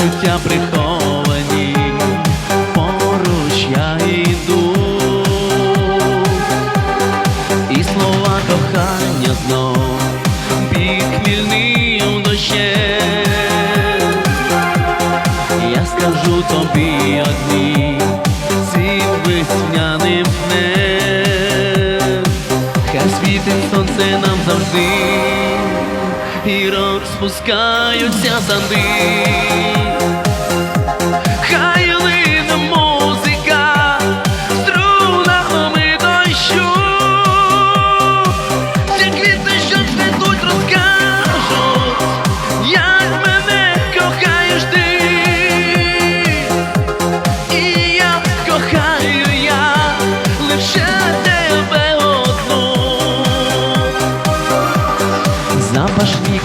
почуття приховані, поруч я йду, і слова кохання знову. і розпускаються сади. Хай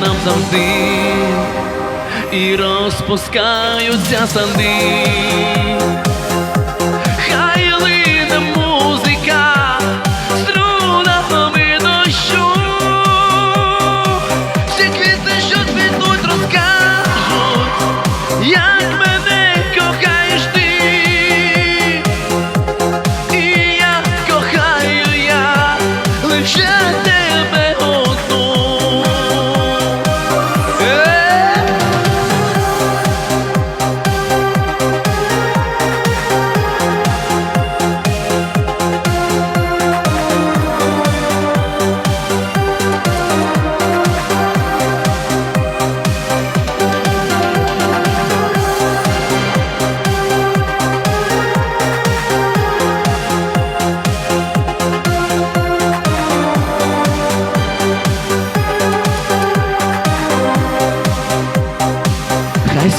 нам завжди і розпускаються санди.